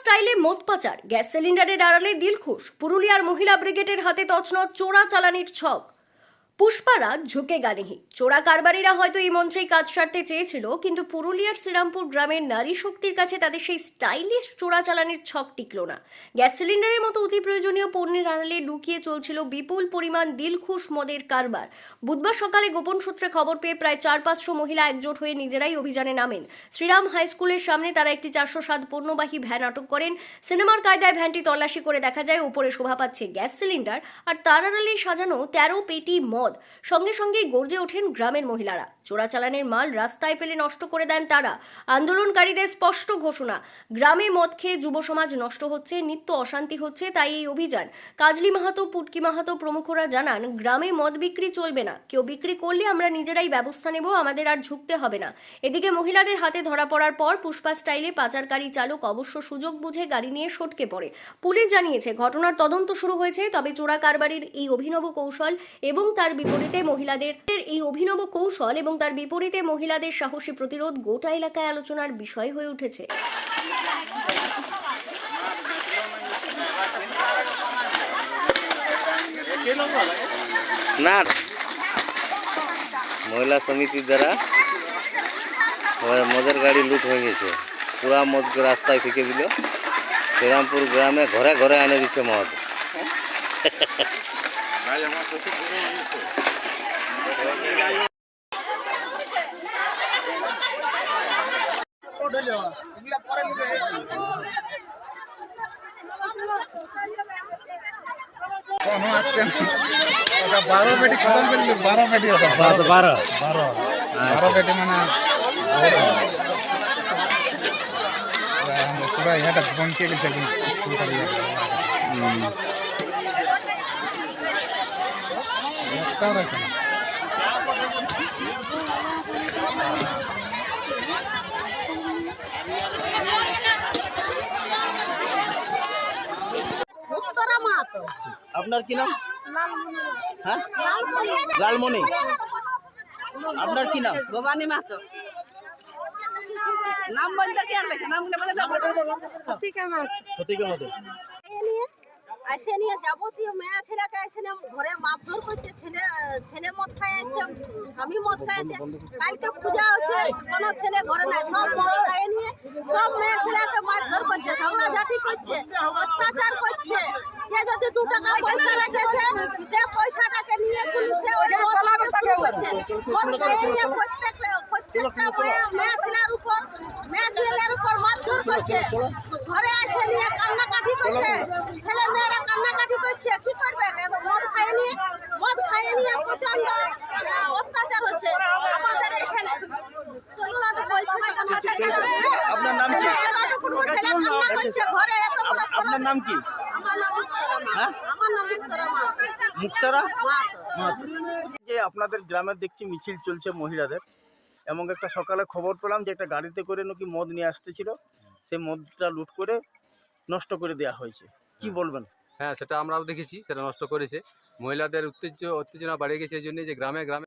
স্টাইলে মদ পাচার, গ্যাস সিলিন্ডারের আড়ালে দিলখুশ, পুরুলিয়ার মহিলা ব্রিগেডের হাতে তছনছ চোরা চালানির ছক। পুষ্পারাজ ঝুঁকে গানেহি চোরা কারবারিরা হয়তো এই মন্ত্রেই কাজ সারতে চেয়েছিল, কিন্তু পুরুলিয়ার শ্রীরামপুর গ্রামের নারী শক্তির কাছে তাদের সেই স্টাইলিশ চোরা চালানির ছক টিকল না। গ্যাস সিলিন্ডারের মতো অতি প্রয়োজনীয় পণ্যের আড়ালে লুকিয়ে চলছিল বিপুল পরিমাণ দিলখুশ মদের কারবার। বুধবার সকালে গোপন সূত্রে খবর পেয়ে প্রায় চার পাঁচশো মহিলা একজোট হয়ে নিজেরাই অভিযানে নামেন। শ্রীরাম হাই স্কুলের সামনে তারা একটি চারশো সাত পণ্যবাহী ভ্যান আটক করেন। সিনেমার কায়দায় ভ্যানটি তল্লাশি করে দেখা যায়, উপরে শোভা পাচ্ছে গ্যাস সিলিন্ডার, আর তার আড়ালে সাজানো তেরো পেটি মদ। সঙ্গে সঙ্গেই গর্জে ওঠেন গ্রামের মহিলারা। চোরাচালানের মাল রাস্তায় ফেলে নষ্ট করে দেন তারা। আন্দোলনকারীদের স্পষ্ট ঘোষণা, গ্রামে মদ খেয়ে যুব সমাজ নষ্ট হচ্ছে, নিত্য অশান্তি হচ্ছে তাই এই অভিযান। কাজলি মাহাতো, পুটকি মাহাতো প্রমুখরা জানান, গ্রামে মদ বিক্রি চলবে না। কেউ বিক্রি করলে আমরা নিজেরাই ব্যবস্থা নেব, আমাদের আর ঝুঁকতে হবে না। এদিকে মহিলাদের হাতে ধরা পড়ার পর পুষ্পা স্টাইলে পাচারকারী চালক অবশ্য সুযোগ বুঝে গাড়ি নিয়ে সটকে পড়ে। পুলিশ জানিয়েছে, ঘটনার তদন্ত শুরু হয়েছে, তবে চোরা কারবারির এই অভিনব কৌশল এবং তার বিপরীতে মহিলাদের এই অভিনব কৌশল এবং তার বিপরীতে মহিলাদের সাহসী প্রতিরোধ গোটা এলাকায় আলোচনার বিষয় হয়ে উঠেছে। না। মহিলা সমিতির দ্বারা মদের গাড়ি লুট হয়ে গেছে। পুরা মদকে রাস্তায় ফেঁকে দিল। শ্রীরামপুর গ্রামে ঘরে ঘরে এনে দিচ্ছে মদ। বারো পেটি খতম করলি বারো পেটি বারো বারো বারো পেটি মানে পুরা ইহাটা বনকে গেছে স্কুল একটাও না আপনার কি নাম? হ্যাঁ? লালমণি আপনার কি নাম? ভবানী মাহাতো। নাম বলতে কি আর লেখা? নাম বলে প্রতীকের মতো এ নিয়ে আসে নিয়ে যাবতীয় মেয়ে ছেলেকে এসে নিয়ে ঘরে মারধর করছে ছেলে ছেলে মদ খাই আসছে আমি মদ খাই আছে কালকে পূজা হচ্ছে কোনো ছেলে ঘরে নাই সব মদ খাই নিয়ে সব মেয়ে ছেলেকে মারধর করছে ঝগড়া ঝাঁটি করছে অত্যাচার করছে যে যদি দু টাকা পয়সা রেখেছে সে পয়সাটাকে নিয়ে পুলিশে ওই করছে মদ খাইয়ে নিয়ে প্রত্যেকটা প্রত্যেকটা মেয়ে ছেলের উপর মেয়ে ছেলের উপর মারধর করছে ঘরে এসে নিয়ে কান্নাকাটি করছে ছেলে মেয়েরা করছে কি করবে? এত মদ খাইয়ে নিয়ে মদ খাইয়ে নিয়ে প্রচণ্ড অত্যাচার হচ্ছে আমাদের এখানে। আপনার নাম কি? ঘরে এত আপনার নাম কি? মুক্তারা। হ্যাঁ? যে আপনাদের গ্রামের দেখছি মিছিল চলছে মহিলাদের। এবং একটা সকালে খবর পেলাম যে একটা গাড়িতে করে নাকি মদ নিয়ে আসতেছিল। সেই মদটা লুট করে নষ্ট করে দেওয়া হয়েছে। কি বলবেন? হ্যাঁ সেটা আমরাও দেখেছি, সেটা নষ্ট করেছে। মহিলাদের উত্তেজ উত্তেজনা বাড়িয়ে গেছে এই জন্যে যে গ্রামে গ্রামে